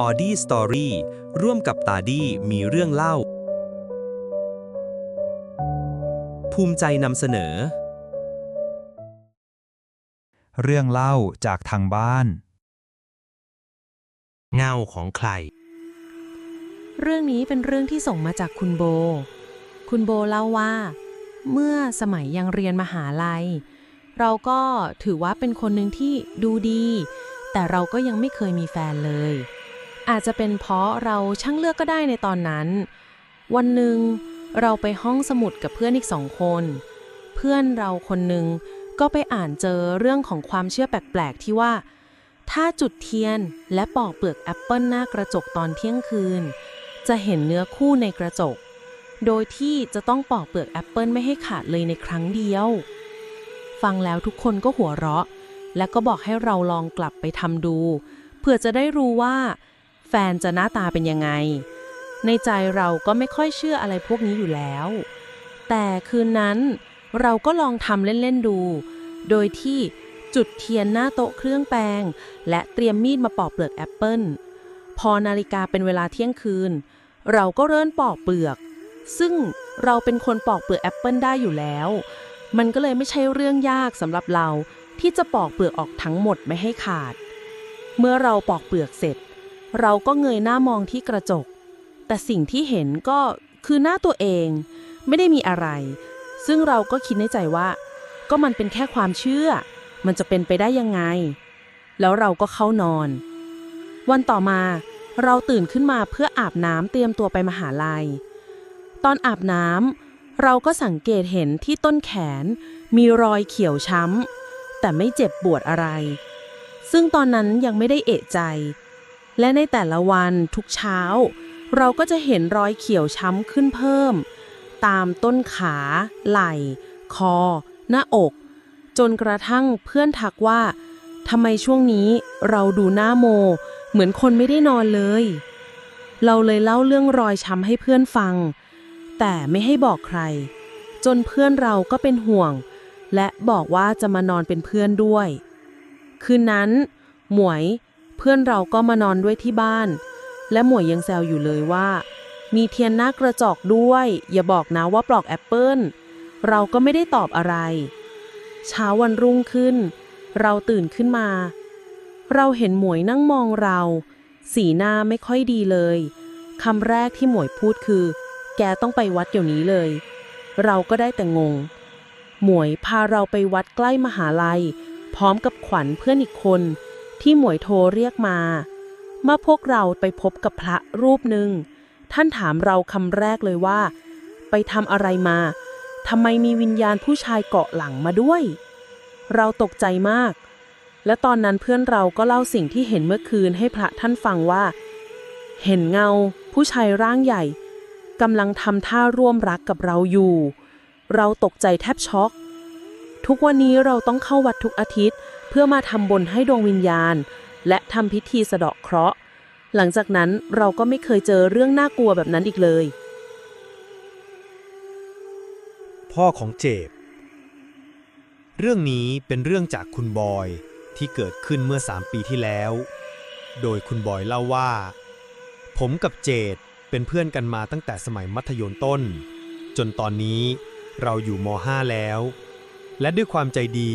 ออดี้สตอรี่ร่วมกับตาดี้มีเรื่องเล่า ภูมิใจนำเสนอ เรื่องเล่าจากทางบ้าน เงาของใคร เรื่องนี้เป็นเรื่องที่ส่งมาจากคุณโบ คุณโบเล่าว่า เมื่อสมัยยังเรียนมหาลัย เราก็ถือว่าเป็นคนหนึ่งที่ดูดี แต่เราก็ยังไม่เคยมีแฟนเลย อาจจะเป็นเพราะเราช่างเลือกก็ได้ในตอนนั้น วันหนึ่งเราไปห้องสมุดกับเพื่อนอีกสองคน เพื่อนเราคนหนึ่งก็ไปอ่านเจอเรื่องของความเชื่อแปลก ๆ ที่ว่า ถ้าจุดเทียนและปอกเปลือกแอปเปิลหน้ากระจกตอนเที่ยงคืน จะเห็นเนื้อคู่ในกระจก โดยที่จะต้องปอกเปลือกแอปเปิลไม่ให้ขาดเลยในครั้งเดียว ฟังแล้วทุกคนก็หัวเราะ และก็บอกให้เราลองกลับไปทำดูเพื่อจะได้รู้ว่า แฟนจะหน้าตาเป็นยังไง ในใจเราก็ไม่ค่อยเชื่ออะไรพวกนี้อยู่แล้ว แต่คืนนั้นเราก็ลองทำเล่น ๆ ดู โดยที่จุดเทียนหน้าโต๊ะเครื่องแปงและเตรียมมีดมาปอกเปลือกแอปเปิลพอนาฬิกาเป็นเวลาเที่ยงคืน เราก็เริ่มปอกเปลือก ซึ่งเราเป็นคนปอกเปลือกแอปเปิลได้อยู่แล้ว มันก็เลยไม่ใช่เรื่องยากสำหรับเราที่จะปอกเปลือกออกทั้งหมดไม่ให้ขาด เมื่อเราปอกเปลือกเสร็จ เราก็เงยหน้ามองที่กระจก แต่สิ่งที่เห็นก็คือหน้าตัวเอง ไม่ได้มีอะไร ซึ่งเราก็คิดในใจว่า ก็มันเป็นแค่ความเชื่อ มันจะเป็นไปได้ยังไง แล้วเราก็เข้านอน วันต่อมาเราตื่นขึ้นมาเพื่ออาบน้ำเตรียมตัวไปมหาลัย ตอนอาบน้ำเราก็สังเกตเห็นที่ต้นแขน มีรอยเขียวช้ำแต่ไม่เจ็บปวดอะไร ซึ่งตอนนั้นยังไม่ได้เอะใจ และในแต่ละวันทุกเช้า เราก็จะเห็นรอยเขียวช้ำขึ้นเพิ่ม ตามต้นขา ไหล่ คอ หน้าอก จนกระทั่งเพื่อนทักว่าทำไมช่วงนี้เราดูหน้าโม เหมือนคนไม่ได้นอนเลย เราเลยเล่าเรื่องรอยช้ำให้เพื่อนฟัง แต่ไม่ให้บอกใคร จนเพื่อนเราก็เป็นห่วง และบอกว่าจะมานอนเป็นเพื่อนด้วย คืนนั้น หมวย เพื่อนเราก็มานอนด้วยที่บ้าน และหมวยยังแซวอยู่เลยว่า มีเทียนหน้ากระจอกด้วย อย่าบอกนะว่าปลอกแอปเปิลเราก็ไม่ได้ตอบอะไร เช้าวันรุ่งขึ้น เราตื่นขึ้นมา เราเห็นหมวยนั่งมองเรา สีหน้าไม่ค่อยดีเลยคำแรกที่หมวยพูดคือ แกต้องไปวัดเดี๋ยวนี้เลย เราก็ได้แต่งง หมวยพาเราไปวัดใกล้มหาลัย พร้อมกับขวัญเพื่อนอีกคน ที่หมวยโทรเรียกมาเมื่อพวกเราไปพบกับพระรูปหนึ่ง ท่านถามเราคำแรกเลยว่า ไปทำอะไรมาทำไมมีวิญญาณผู้ชายเกาะหลังมาด้วย เราตกใจมาก และตอนนั้นเพื่อนเราก็เล่าสิ่งที่เห็นเมื่อคืนให้พระท่านฟังว่า เห็นเงา ผู้ชายร่างใหญ่กำลังทำท่าร่วมรักกับเราอยู่ เราตกใจแทบช็อก ทุกวันนี้เราต้องเข้าวัดทุกอาทิตย์ พื่อมาทำบุญให้ดวงวิญญาณ และทำพิธีสะเดาะเคราะห์ หลังจากนั้นเราก็ไม่เคยเจอเรื่องน่ากลัวแบบนั้นอีกเลย พ่อของเจบ เรื่องนี้เป็นเรื่องจากคุณบอยที่เกิดขึ้นเมื่อ 3 ปีที่แล้ว โดยคุณบอยเล่าว่า ผมกับเจดเป็นเพื่อนกันมาตั้งแต่สมัยมัธยมต้น จนตอนนี้เราอยู่ม .5 แล้ว และด้วยความใจดี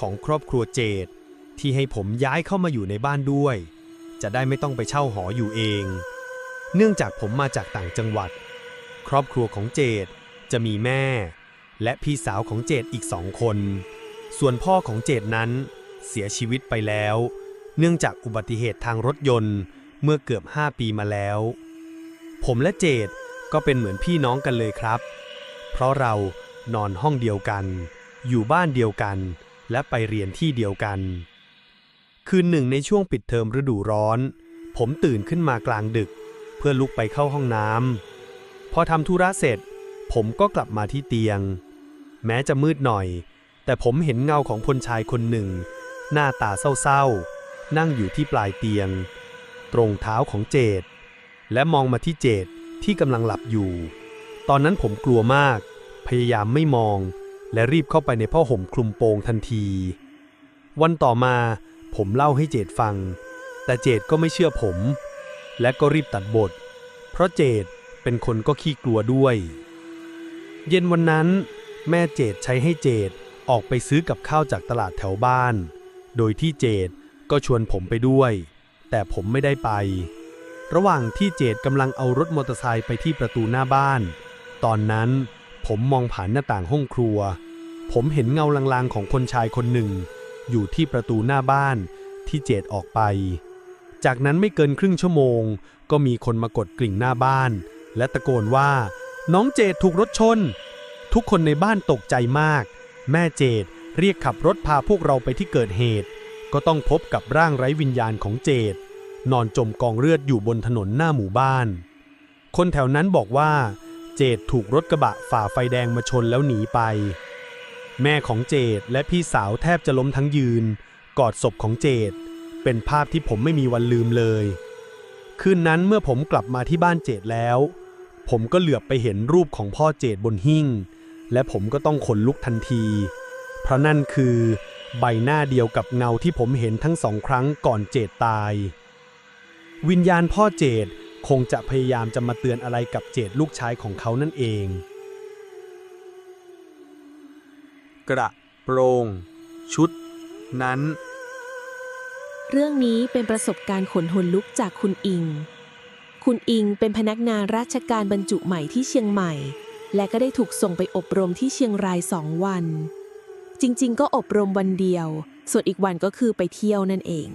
ของครอบครัวเจดที่ให้ผมย้ายเข้ามาอยู่ในบ้านด้วย จะได้ไม่ต้องไปเช่าหออยู่เอง เนื่องจากผมมาจากต่างจังหวัด ครอบครัวของเจดจะมีแม่ และพี่สาวของเจดอีกสองคน ส่วนพ่อของเจดนั้นเสียชีวิตไปแล้ว เนื่องจากอุบัติเหตุทางรถยนต์เมื่อเกือบ 5 ปีมาแล้ว ผมและเจดก็เป็นเหมือนพี่น้องกันเลยครับ เพราะเรานอนห้องเดียวกัน อยู่บ้านเดียวกัน และไปเรียนที่เดียวกัน คืนหนึ่งในช่วงปิดเทอมฤดูร้อน ผมตื่นขึ้นมากลางดึก เพื่อลุกไปเข้าห้องน้ำพอทำธุระเสร็จ ผมก็กลับมาที่เตียง แม้จะมืดหน่อย แต่ผมเห็นเงาของพลชายคนหนึ่ง หน้าตาเศร้าๆ นั่งอยู่ที่ปลายเตียง ตรงเท้าของเจดและมองมาที่เจดที่กำลังหลับอยู่ ตอนนั้นผมกลัวมาก พยายามไม่มอง และรีบเข้าไปในผ้าห่มคลุมโปงทันที วันต่อมาผมเล่าให้เจดฟัง แต่เจดก็ไม่เชื่อผม และก็รีบตัดบท เพราะเจดเป็นคนก็ขี้กลัวด้วย เย็นวันนั้น แม่เจดใช้ให้เจดออกไปซื้อกับข้าวจากตลาดแถวบ้าน โดยที่เจดก็ชวนผมไปด้วย แต่ผมไม่ได้ไป ระหว่างที่เจดกำลังเอารถมอเตอร์ไซค์ไปที่ประตูหน้าบ้าน ตอนนั้น ผมมองผ่านหน้าต่างห้องครัว ผมเห็นเงาลางๆของคนชายคนหนึ่ง อยู่ที่ประตูหน้าบ้านที่เจดออกไป จากนั้นไม่เกินครึ่งชั่วโมง ก็มีคนมากดกริ่งหน้าบ้าน และตะโกนว่า น้องเจดถูกรถชน ทุกคนในบ้านตกใจมาก แม่เจดเรียกขับรถพาพวกเราไปที่เกิดเหตุ ก็ต้องพบกับร่างไร้วิญญาณของเจดนอนจมกองเลือดอยู่บนถนนหน้าหมู่บ้าน คนแถวนั้นบอกว่า เจดถูกรถกระบะฝ่าไฟแดงมาชนแล้วหนีไป แม่ของเจดและพี่สาวแทบจะล้มทั้งยืน กอดศพของเจดเป็นภาพที่ผมไม่มีวันลืมเลย คืนนั้นเมื่อผมกลับมาที่บ้านเจดแล้ว ผมก็เหลือบไปเห็นรูปของพ่อเจดบนหิ้ง และผมก็ต้องขนลุกทันที เพราะนั่นคือใบหน้าเดียวกับเงาที่ผมเห็นทั้งสองครั้งก่อนเจดตาย วิญญาณพ่อเจด คงจะพยายามจะมาเตือนอะไรกับเจดลูกชายของเขานั่นเอง กระโปรง ชุด นั้น เรื่องนี้เป็นประสบการณ์ขนหนลุกจากคุณอิง คุณอิงเป็นพนักงานราชการบรรจุใหม่ที่เชียงใหม่ และก็ได้ถูกส่งไปอบรมที่เชียงรายสองวัน จริง ๆ ก็อบรมวันเดียว ส่วนอีกวันก็คือไปเที่ยวนั่นเอง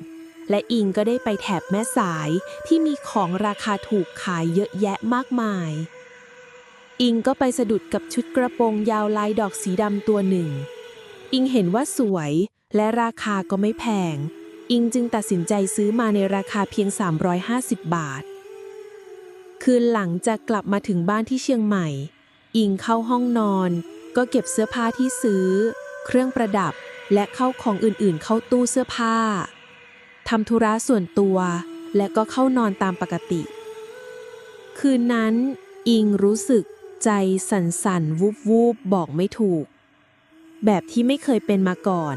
และอิงก็ได้ไปแถบแม่สายที่มีของราคาถูกขายเยอะแยะมากมาย อิงก็ไปสะดุดกับชุดกระโปรงยาวลายดอกสีดำตัวหนึ่ง อิงเห็นว่าสวยและราคาก็ไม่แพง อิงจึงตัดสินใจซื้อมาในราคาเพียง 350 บาท คืนหลังจากกลับมาถึงบ้านที่เชียงใหม่ อิงเข้าห้องนอน ก็เก็บเสื้อผ้าที่ซื้อ เครื่องประดับและเข้าของอื่นๆ เข้าตู้เสื้อผ้า ทำธุระส่วนตัว และก็เข้านอนตามปกติ คืนนั้นอิงรู้สึกใจสั่นสั่นวูบวูบๆบอกไม่ถูก แบบที่ไม่เคยเป็นมาก่อน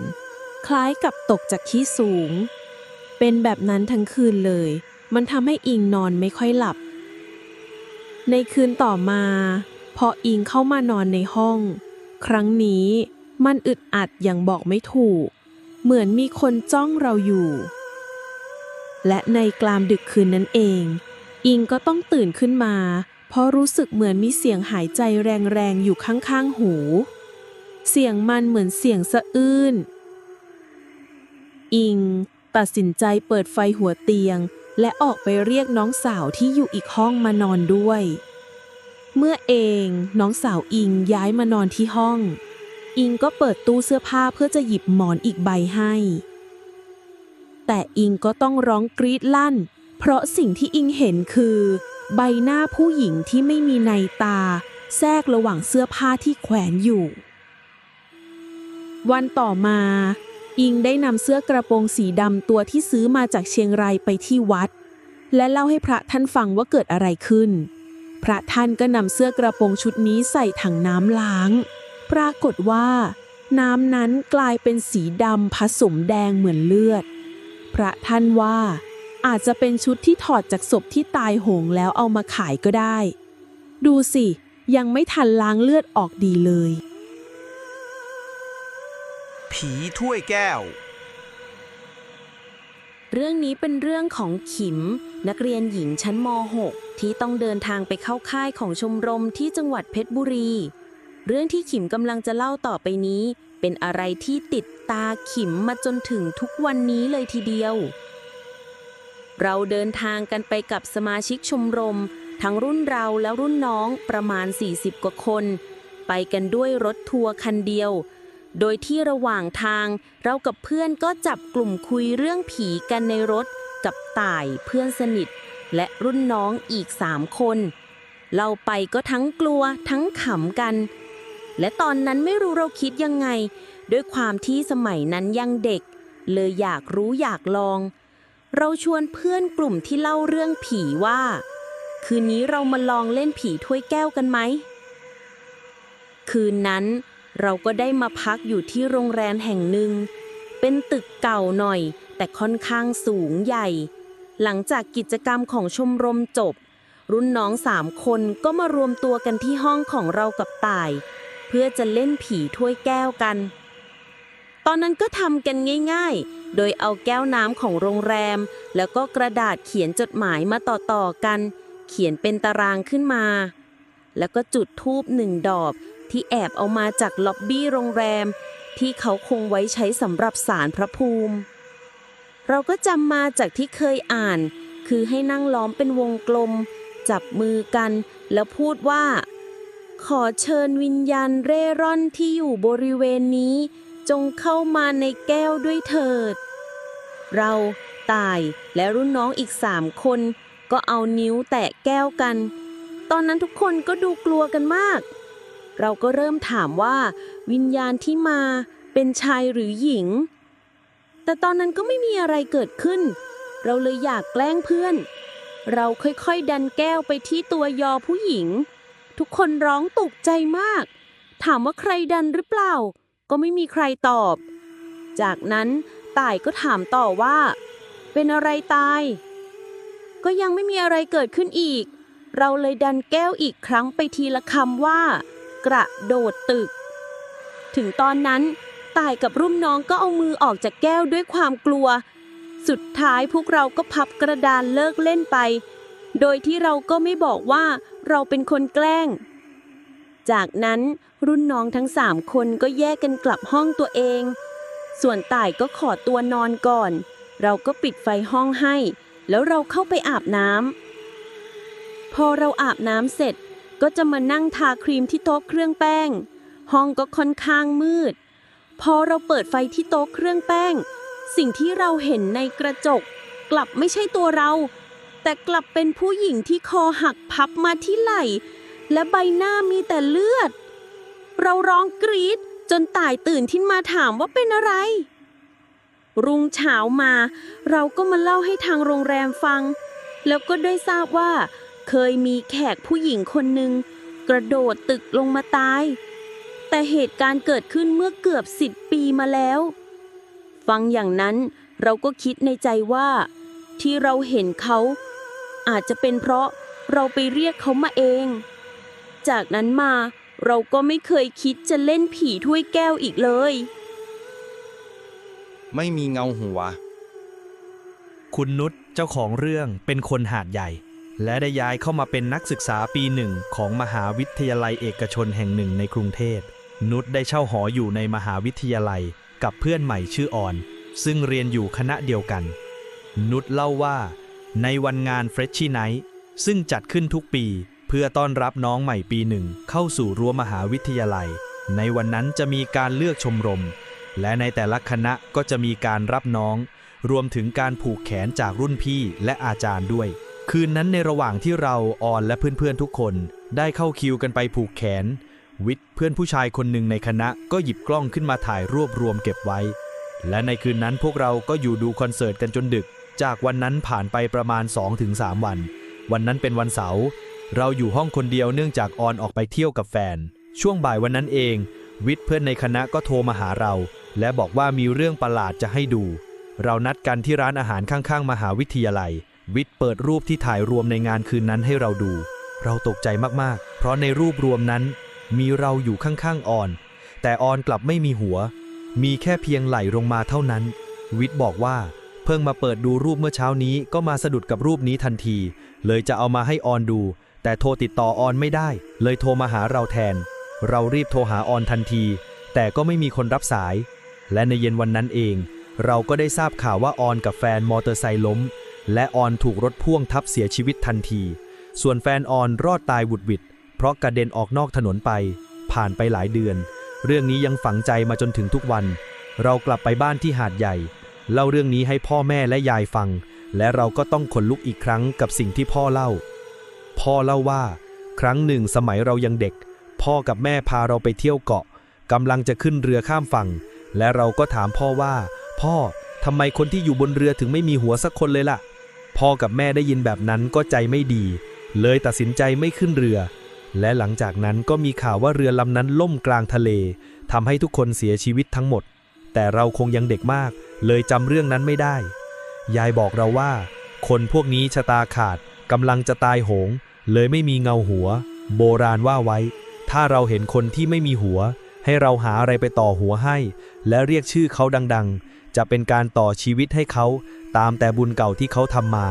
คล้ายกับตกจากที่สูง เป็นแบบนั้นทั้งคืนเลย มันทำให้อิงนอนไม่ค่อยหลับ ในคืนต่อมา พออิงเข้ามานอนในห้อง ครั้งนี้มันอึดอัดอย่างบอกไม่ถูก เหมือนมีคนจ้องเราอยู่ และในกลามดึกคืนนั้นเอง อิงก็ต้องตื่นขึ้นมา เพราะรู้สึกเหมือนมีเสียงหายใจแรงๆ อยู่ข้างๆ หู เสียงมันเหมือนเสียงสะอื้น อิง ตัดสินใจเปิดไฟหัวเตียง และออกไปเรียกน้องสาวที่อยู่อีกห้องมานอนด้วย เมื่อเองน้องสาวอิงย้ายมานอนที่ห้อง อิงก็เปิดตู้เสื้อผ้าเพื่อจะหยิบหมอนอีกใบให้ แต่อิงก็ต้องร้องกรีดลั่น เพราะสิ่งที่อิงเห็นคือ ใบหน้าผู้หญิงที่ไม่มีในตา แทรกระหว่างเสื้อผ้าที่แขวนอยู่ วันต่อมา อิงได้นำเสื้อกระโปรงสีดำตัวที่ซื้อมาจากเชียงรายไปที่วัด และเล่าให้พระท่านฟังว่าเกิดอะไรขึ้น พระท่านก็นำเสื้อกระโปรงชุดนี้ใส่ถังน้ำล้าง ปรากฏว่า น้ำนั้นกลายเป็นสีดำผสมแดงเหมือนเลือด พระท่านว่า อาจจะเป็นชุดที่ถอดจากศพที่ตายโหงแล้วเอามาขายก็ได้ ดูสิ ยังไม่ทันล้างเลือดออกดีเลย ผีถ้วยแก้ว เรื่องนี้เป็นเรื่องของขิม นักเรียนหญิงชั้นม .6 ที่ต้องเดินทางไปเข้าค่ายของชมรมที่จังหวัดเพชรบุรี เรื่องที่ขิมกำลังจะเล่าต่อไปนี้ เป็นอะไรที่ติดตาขิมมาจนถึงทุกวันนี้เลยทีเดียว เราเดินทางกันไปกับสมาชิกชมรม ทั้งรุ่นเราและรุ่นน้องประมาณ 40 กว่าคน ไปกันด้วยรถทัวร์คันเดียว โดยที่ระหว่างทางเรากับเพื่อนก็จับกลุ่มคุยเรื่องผีกันในรถ กับต่ายเพื่อนสนิท และรุ่นน้องอีกสามคน เราไปก็ทั้งกลัวทั้งขำกัน และตอนนั้นไม่รู้เราคิดยังไง ด้วยความที่สมัยนั้นยังเด็ก เลยอยากรู้อยากลอง เราชวนเพื่อนกลุ่มที่เล่าเรื่องผีว่า คืนนี้เรามาลองเล่นผีถ้วยแก้วกันไหม คืนนั้นเราก็ได้มาพักอยู่ที่โรงแรมแห่งหนึ่ง เป็นตึกเก่าหน่อย แต่ค่อนข้างสูงใหญ่ หลังจากกิจกรรมของชมรมจบ รุ่นน้องสามคนก็มารวมตัวกันที่ห้องของเรากับต่าย เพื่อจะเล่นผีถ้วยแก้วกัน ตอนนั้นก็ทำกันง่าย ๆ โดยเอาแก้วน้ำของโรงแรม แล้วก็กระดาษเขียนจดหมายมาต่อๆกัน เขียนเป็นตารางขึ้นมา แล้วก็จุดธูปหนึ่งดอกที่แอบเอามาจากล็อบบี้โรงแรม ที่เขาคงไว้ใช้สำหรับสารพระภูมิ เราก็จำมาจากที่เคยอ่าน คือให้นั่งล้อมเป็นวงกลม จับมือกัน แล้วพูดว่า ขอเชิญวิญญาณเร่ร่อนที่อยู่บริเวณนี้ จงเข้ามาในแก้วด้วยเถิด เราตายและรุ่นน้องอีกสามคน ก็เอานิ้วแตะแก้วกัน ตอนนั้นทุกคนก็ดูกลัวกันมาก เราก็เริ่มถามว่า วิญญาณที่มาเป็นชายหรือหญิง แต่ตอนนั้นก็ไม่มีอะไรเกิดขึ้น เราเลยอยากแกล้งเพื่อน เราค่อยๆ ดันแก้วไปที่ตัวยอผู้หญิง ทุกคนร้องตกใจมาก ถามว่าใครดันหรือเปล่า ก็ไม่มีใครตอบ จากนั้นต่ายก็ถามต่อว่า เป็นอะไรตาย ก็ยังไม่มีอะไรเกิดขึ้นอีก เราเลยดันแก้วอีกครั้งไปทีละคำว่า กระโดดตึก ถึงตอนนั้นต่ายกับรุ่มน้องก็เอามือออกจากแก้วด้วยความกลัว สุดท้ายพวกเราก็พับกระดานเลิกเล่นไป โดยที่เราก็ไม่บอกว่าเราเป็นคนแกล้ง จากนั้นรุ่นน้องทั้งสามคนก็แยกกันกลับห้องตัวเอง ส่วนต่ายก็ขอตัวนอนก่อน เราก็ปิดไฟห้องให้ แล้วเราเข้าไปอาบน้ำพอเราอาบน้ำเสร็จก็จะมานั่งทาครีมที่โต๊ะเครื่องแป้ง ห้องก็ค่อนข้างมืด พอเราเปิดไฟที่โต๊ะเครื่องแป้ง สิ่งที่เราเห็นในกระจก กลับไม่ใช่ตัวเรา แต่กลับเป็นผู้หญิงที่คอหักพับมาที่ไหล่ และใบหน้ามีแต่เลือด เราร้องกรีดจนต่ายตื่นที่มาถามว่าเป็นอะไร รุ่งเช้ามา เราก็มาเล่าให้ทางโรงแรมฟัง แล้วก็ได้ทราบว่า เคยมีแขกผู้หญิงคนหนึ่งกระโดดตึกลงมาตาย แต่เหตุการณ์เกิดขึ้นเมื่อเกือบสิบปีมาแล้ว ฟังอย่างนั้นเราก็คิดในใจว่า ที่เราเห็นเขา อาจจะเป็นเพราะเราไปเรียกเขามาเอง จากนั้นมาเราก็ไม่เคยคิดจะเล่นผีถ้วยแก้วอีกเลย ไม่มีเงาหัว คุณนุชเจ้าของเรื่องเป็นคนหาดใหญ่ และได้ย้ายเข้ามาเป็นนักศึกษาปีหนึ่งของมหาวิทยาลัยเอกชนแห่งหนึ่งในกรุงเทพ นุชได้เช่าหออยู่ในมหาวิทยาลัยกับเพื่อนใหม่ชื่อออน ซึ่งเรียนอยู่คณะเดียวกัน นุชเล่าว่า ในวันงานเฟรชชี่ไนท์ซึ่งจัดขึ้นทุกปี เพื่อต้อนรับน้องใหม่ปีหนึ่งเข้าสู่รั้วมหาวิทยาลัย ในวันนั้นจะมีการเลือกชมรม และในแต่ละคณะก็จะมีการรับน้อง รวมถึงการผูกแขนจากรุ่นพี่และอาจารย์ด้วย คืนนั้นในระหว่างที่เราออนและเพื่อนๆทุกคน ได้เข้าคิวกันไปผูกแขน วิทย์เพื่อนผู้ชายคนหนึ่งในคณะก็หยิบกล้องขึ้นมาถ่ายรวบรวมเก็บไว้ และในคืนนั้นพวกเราก็อยู่ดูคอนเสิร์ตกันจนดึก จากวันนั้นผ่านไปประมาณ 2-3 วัน วันนั้นเป็นวันเสาร์เราอยู่ห้องคนเดียวเนื่องจากออนออกไปเที่ยวกับแฟน ช่วงบ่ายวันนั้นเอง วิทย์เพื่อนในคณะก็โทรมาหาเรา และบอกว่ามีเรื่องประหลาดจะให้ดู เรานัดกันที่ร้านอาหารข้างๆ มหาวิทยาลัย วิทย์เปิดรูปที่ถ่ายรวมในงานคืนนั้นให้เราดู เราตกใจมากๆ เพราะในรูปรวมนั้น มีเราอยู่ข้างๆออน แต่ออนกลับไม่มีหัว มีแค่เพียงไหลลงมาเท่านั้น วิทย์บอกว่า เพิ่งมาเปิดดูรูปเมื่อเช้านี้ก็มาสะดุดกับรูปนี้ทันที เลยจะเอามาให้ออนดู แต่โทรติดต่อออนไม่ได้ เลยโทรมาหาเราแทน เรารีบโทรหาออนทันที แต่ก็ไม่มีคนรับสาย และในเย็นวันนั้นเอง เราก็ได้ทราบข่าวว่าออนกับแฟนมอเตอร์ไซค์ล้ม และออนถูกรถพ่วงทับเสียชีวิตทันที ส่วนแฟนออนรอดตายหวุดหวิดเพราะกระเด็นออกนอกถนนไป ผ่านไปหลายเดือน เรื่องนี้ยังฝังใจมาจนถึงทุกวัน เรากลับไปบ้านที่หาดใหญ่ เล่าเรื่องนี้ให้พ่อแม่และยายฟัง และเราก็ต้องขนลุกอีกครั้งกับสิ่งที่พ่อเล่า พ่อเล่าว่า ครั้งหนึ่งสมัยเรายังเด็ก พ่อกับแม่พาเราไปเที่ยวเกาะกำลังจะขึ้นเรือข้ามฝั่ง และเราก็ถามพ่อว่า พ่อทำไมคนที่อยู่บนเรือถึงไม่มีหัวสักคนเลยล่ะ พ่อกับแม่ได้ยินแบบนั้นก็ใจไม่ดี เลยตัดสินใจไม่ขึ้นเรือ และหลังจากนั้นก็มีข่าวว่าเรือลำนั้นล่มกลางทะเลทำให้ทุกคนเสียชีวิตทั้งหมด แต่เราคงยังเด็กมาก เลยจำเรื่องนั้นไม่ได้ ยายบอกเราว่า คนพวกนี้ชะตาขาดกำลังจะตายโหง เลยไม่มีเงาหัว โบราณว่าไว้ ถ้าเราเห็นคนที่ไม่มีหัว ให้เราหาอะไรไปต่อหัวให้ และเรียกชื่อเขาดังๆ จะเป็นการต่อชีวิตให้เขา ตามแต่บุญเก่าที่เขาทำมา